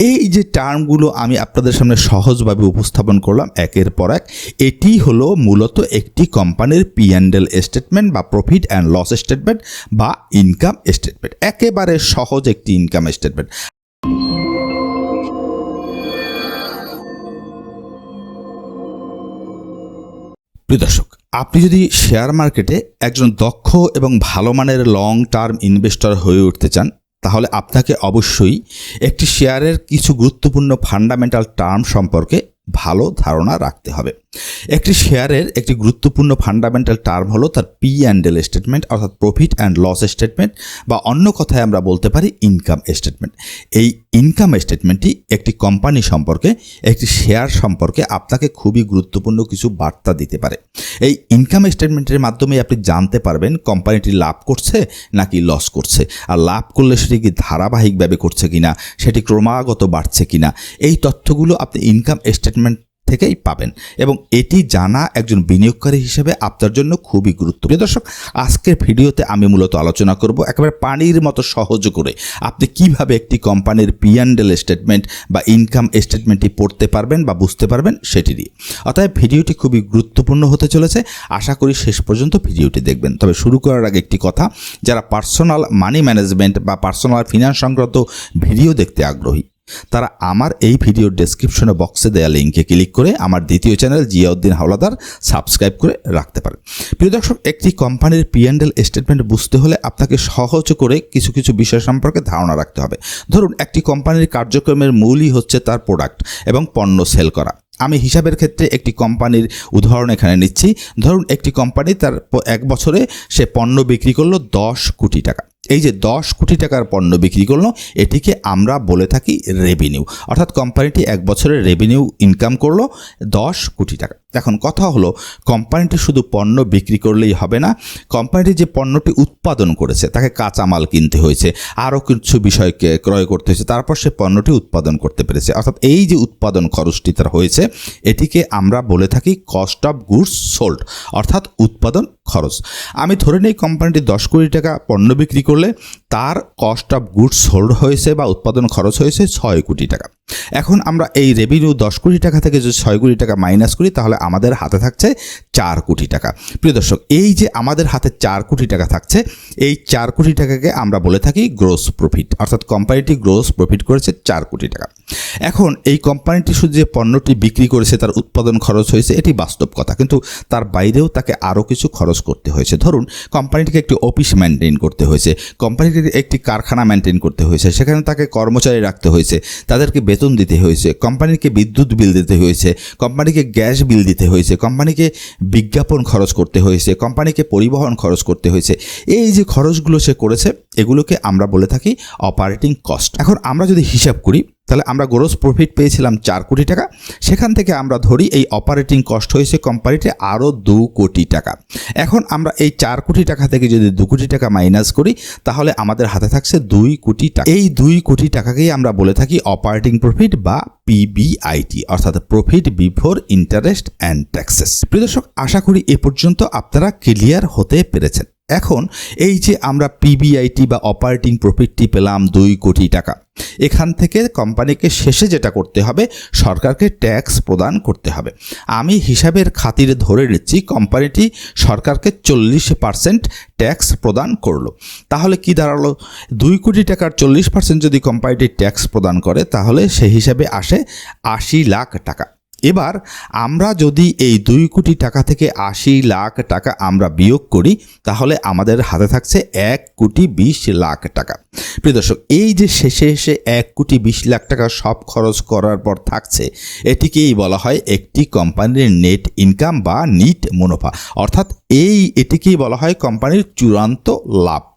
এই যে টার্মগুলো আমি আপনাদের সামনে সহজভাবে উপস্থাপন করলাম একের পর এক, এটি হলো মূলত একটি কোম্পানির পি অ্যান্ডেল স্টেটমেন্ট বা প্রফিট অ্যান্ড লস স্টেটমেন্ট বা ইনকাম স্টেটমেন্ট একেবারে সহজ একটি ইনকাম স্টেটমেন্ট প্রিয় দর্শক, আপনি যদি শেয়ার মার্কেটে একজন দক্ষ এবং ভালো মানের লং টার্ম ইনভেস্টর হয়ে উঠতে চান তাহলে আপনাকে অবশ্যই একটি শেয়ারের কিছু গুরুত্বপূর্ণ ফান্ডামেন্টাল টার্ম সম্পর্কে ভালো ধারণা রাখতে হবে। একটি শেয়ারের একটি গুরুত্বপূর্ণ ফান্ডামেন্টাল টার্ম হলো তার পি অ্যান্ড এল স্টেটমেন্ট অর্থাৎ প্রফিট অ্যান্ড লস স্টেটমেন্ট বা অন্য কথায় আমরা বলতে পারি ইনকাম স্টেটমেন্ট এই ইনকাম স্টেটমেন্টটি একটি কোম্পানি সম্পর্কে, একটি শেয়ার সম্পর্কে আপনাকে খুবই গুরুত্বপূর্ণ কিছু বার্তা দিতে পারে। এই ইনকাম স্টেটমেন্টের মাধ্যমে আপনি জানতে পারবেন কোম্পানিটি লাভ করছে নাকি লস করছে, আর লাভ করলে সেটি কি ধারাবাহিকভাবে করছে কিনা, সেটি ক্রমাগত বাড়ছে কিনা। এই তথ্যগুলো আপনি ইনকাম স্টেটমেন্ট থেকেই পাবেন। এবং এটি জানা একজন বিনিয়োগকারী হিসেবে আপনার জন্য খুবই গুরুত্ব। প্রিয় দর্শক, আজকের ভিডিওতে আমি মূলত আলোচনা করব একেবারে পানির মতো সহজ করে। আপনি কীভাবে একটি কোম্পানির পিএনডেল স্টেটমেন্ট বা ইনকাম স্টেটমেন্টটি পড়তে পারবেন বা বুঝতে পারবেন সেটি দিয়ে অতএব ভিডিওটি খুবই গুরুত্বপূর্ণ হতে চলেছে। আশা করি শেষ পর্যন্ত ভিডিওটি দেখবেন। তবে শুরু করার আগে একটি কথা, যারা পার্সোনাল মানি ম্যানেজমেন্ট বা পার্সোনাল ফিনান্স সংক্রান্ত ভিডিও দেখতে আগ্রহী তারা আমার এই ভিডিওর ডেসক্রিপশনে বক্সে দেওয়া লিঙ্কে ক্লিক করে আমার দ্বিতীয় চ্যানেল জিয়াউদ্দিন হাওলাদার সাবস্ক্রাইব করে রাখতে পারেন প্রিয় দর্শক, একটি কোম্পানির পিএনডেল স্টেটমেন্ট বুঝতে হলে আপনাকে সহজ করে কিছু কিছু বিষয় সম্পর্কে ধারণা রাখতে হবে। ধরুন, একটি কোম্পানির কার্যক্রমের মূলই হচ্ছে তার প্রোডাক্ট এবং পণ্য সেল করা। আমি হিসাবের ক্ষেত্রে একটি কোম্পানির উদাহরণ এখানে নিচ্ছি। ধরুন, একটি কোম্পানি তার এক বছরে সে পণ্য বিক্রি করল দশ কোটি টাকা। এই যে দশ কোটি টাকার পণ্য বিক্রি করল, এটিকে আমরা বলে থাকি রেভিনিউ অর্থাৎ কোম্পানিটি এক বছরের রেভিনিউ ইনকাম করল দশ কোটি টাকা। এখন কথা হলো কোম্পানিটি শুধু পণ্য বিক্রি করলেই হবে না কোম্পানিটি যে পণ্যটি উৎপাদন করেছে, তাকে কাঁচামাল কিনতে হয়েছে, আরও কিছু বিষয়কে ক্রয় করতে হয়েছে, তারপর সে পণ্যটি উৎপাদন করতে পেরেছে। অর্থাৎ এই যে উৎপাদন খরচটি তার হয়েছে, এটিকে আমরা বলে থাকি কস্ট অফ গুডস সোল্ড অর্থাৎ উৎপাদন খরচ। আমি ধরে নিই কোম্পানিটি দশ কোটি টাকা পণ্য বিক্রি করলে তার কস্ট অফ গুডস সোল্ড হয়েছে বা উৎপাদন খরচ হয়েছে ছয় কোটি টাকা। এখন আমরা এই রেভিনিউ দশ কোটি টাকা থেকে যদি ছয় কোটি টাকা মাইনাস করি, তাহলে আমাদের হাতে থাকছে চার কোটি টাকা। প্রিয় দর্শক, এই যে আমাদের হাতে চার কোটি টাকা থাকছে, এই চার কোটি টাকাকে আমরা বলে থাকি গ্রোস প্রফিট অর্থাৎ কোম্পানিটি গ্রোস প্রফিট করেছে চার কোটি টাকা। এখন এই কোম্পানিটি শুধু যে পণ্যটি বিক্রি করেছে, তার উৎপাদন খরচ হয়েছে, এটি বাস্তব কথা। কিন্তু তার বাইরেও তাকে আরও কিছু খরচ করতে হয়েছে। ধরুন কোম্পানিটিকে একটি অফিস মেনটেন করতে হয়েছে। কোম্পানিটিকে একটি কারখানা মেনটেন করতে হয়েছে, সেখানে তাকে কর্মচারী রাখতে হয়েছে, তাদেরকে বেতন দিতে হয়েছে, কোম্পানিকে বিদ্যুৎ বিল দিতে হয়েছে, কোম্পানিকে গ্যাস বিল দিতে হয়েছে, কোম্পানিকে বিজ্ঞাপন খরচ করতে হয়েছে, কোম্পানিকে পরিবহন খরচ করতে হয়েছে, এই যে খরচগুলো সে করেছে, এগুলোকে আমরা বলে থাকি অপারেটিং কস্ট এখন আমরা যদি হিসাব করি তাহলে আমরা গ্রোস প্রফিট পেয়েছিলাম চার কোটি টাকা। সেখান থেকে আমরা ধরি এই অপারেটিং কস্ট হয়েছে কোম্পানিতে আরও দু কোটি টাকা। এখন আমরা এই চার কোটি টাকা থেকে যদি দু কোটি টাকা মাইনাস করি, তাহলে আমাদের হাতে থাকছে দুই কোটি টাকা। এই দুই কোটি টাকাকেই আমরা বলে থাকি অপারেটিং প্রফিট বা পিবিআইটি অর্থাৎ profit before interest and taxes প্রিয় দর্শক, আশা করি এ পর্যন্ত আপনারা ক্লিয়ার হতে পেরেছেন। এখন এই যে আমরা পিবিআইটি বা অপারেটিং প্রফিটটি পেলাম দুই কোটি টাকা, এখান থেকে কোম্পানিকে শেষে যেটা করতে হবে, সরকারকে ট্যাক্স প্রদান করতে হবে। আমি হিসাবের খাতিরে ধরে নিচ্ছি কোম্পানিটি সরকারকে চল্লিশ পার্সেন্ট ট্যাক্স প্রদান করল। তাহলে কি দাঁড়াল? দুই কোটি টাকার চল্লিশ পার্সেন্ট যদি কোম্পানিটি ট্যাক্স প্রদান করে, তাহলে সেই হিসাবে আসে আশি লাখ টাকা। এবার আমরা যদি এই দুই কোটি টাকা থেকে আশি লাখ টাকা আমরা বিয়োগ করি, তাহলে আমাদের হাতে থাকছে এক কোটি বিশ লাখ টাকা। প্রিয় দর্শক, এই যে শেষে এসে এক কোটি বিশ লাখ টাকা সব খরচ করার পর থাকছে, এটিকেই বলা হয় একটি কোম্পানির নেট ইনকাম বা নিট মুনাফা। অর্থাৎ এই এটিকেই বলা হয় কোম্পানির চূড়ান্ত লাভ।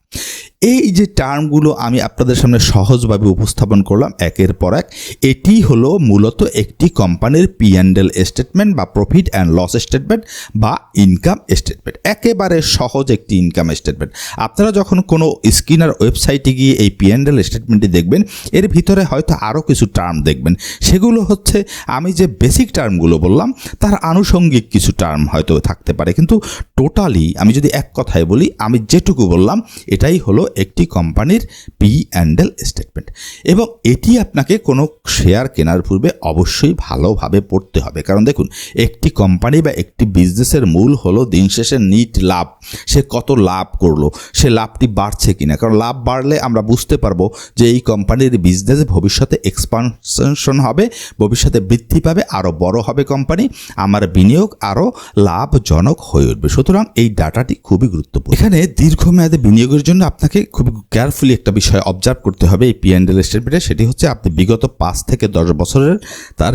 এই যে টার্মগুলো আমি আপনাদের সামনে সহজভাবে উপস্থাপন করলাম, একের পর এক, এটি হলো মূলত একটি কোম্পানির পি অ্যান্ডেল স্টেটমেন্ট বা প্রফিট অ্যান্ড লস স্টেটমেন্ট বা ইনকাম স্টেটমেন্ট একেবারে সহজ একটি ইনকাম স্টেটমেন্ট আপনারা যখন কোনো স্কিনার ওয়েবসাইটে গিয়ে এই পি অ্যান্ডেল স্টেটমেন্টটি দেখবেন, এর ভিতরে হয়তো আরও কিছু টার্ম দেখবেন। সেগুলো হচ্ছে, আমি যে বেসিক টার্মগুলো বললাম, তার আনুষঙ্গিক কিছু টার্ম হয়তো থাকতে পারে। কিন্তু টোটালি আমি যদি এক কথায় বলি, আমি যেটুকু বললাম, এটাই হলো একটি কোম্পানির পি অ্যান্ডেল স্টেটমেন্ট এবং এটি আপনাকে কোনো শেয়ার কেনার পূর্বে অবশ্যই ভালোভাবে পড়তে হবে। কারণ দেখুন, একটি কোম্পানি বা একটি বিজনেসের মূল হলো দিন শেষে নিট লাভ। সে কত লাভ করল? সে লাভটি বাড়ছে কিনা? কারণ লাভ বাড়লে আমরা বুঝতে পারব যে এই কোম্পানির বিজনেস ভবিষ্যতে এক্সপানশন হবে, ভবিষ্যতে বৃদ্ধি পাবে আরও বড় হবে কোম্পানি, আমার বিনিয়োগ আরও লাভজনক হয়ে উঠবে। সুতরাং এই ডাটাটি খুবই গুরুত্বপূর্ণ। এখানে দীর্ঘমেয়াদে বিনিয়োগের জন্য আপনাকে খুবই কেয়ারফুলি একটা বিষয় অবজার্ভ করতে হবে এই পি অ্যান্ড এল স্টেটমেন্টে সেটি হচ্ছে আপনি বিগত পাঁচ থেকে দশ বছরের তার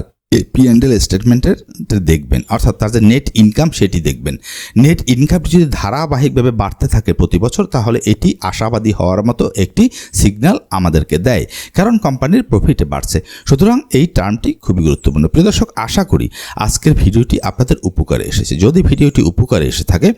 পিএনডেল স্টেটমেন্টের দেখবেন। অর্থাৎ তার যে নেট ইনকাম সেটি দেখবেন। নেট ইনকামটি যদি ধারাবাহিকভাবে বাড়তে থাকে প্রতি বছর, তাহলে এটি আশাবাদী হওয়ার মতো একটি সিগন্যাল আমাদেরকে দেয়। কারণ কোম্পানির প্রফিটে বাড়ছে। সুতরাং এই টার্মটি খুবই গুরুত্বপূর্ণ। প্রিয় দর্শক, আশা করি আজকের ভিডিওটি আপনাদের উপকারে এসেছে। যদি ভিডিওটি উপকারে এসে থাকে,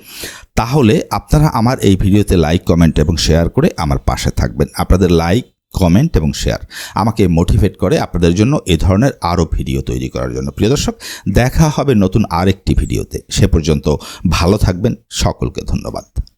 তাহলে আপনারা আমার এই ভিডিওতে লাইক কমেন্ট এবং শেয়ার করে আমার পাশে থাকবেন। আপনাদের লাইক কমেন্ট এবং শেয়ার আমাকে মোটিভেট করে আপনাদের জন্য এ ধরনের আরও ভিডিও তৈরি করার জন্য। প্রিয় দর্শক, দেখা হবে নতুন আরেকটি ভিডিওতে সে পর্যন্ত ভালো থাকবেন। সকলকে ধন্যবাদ।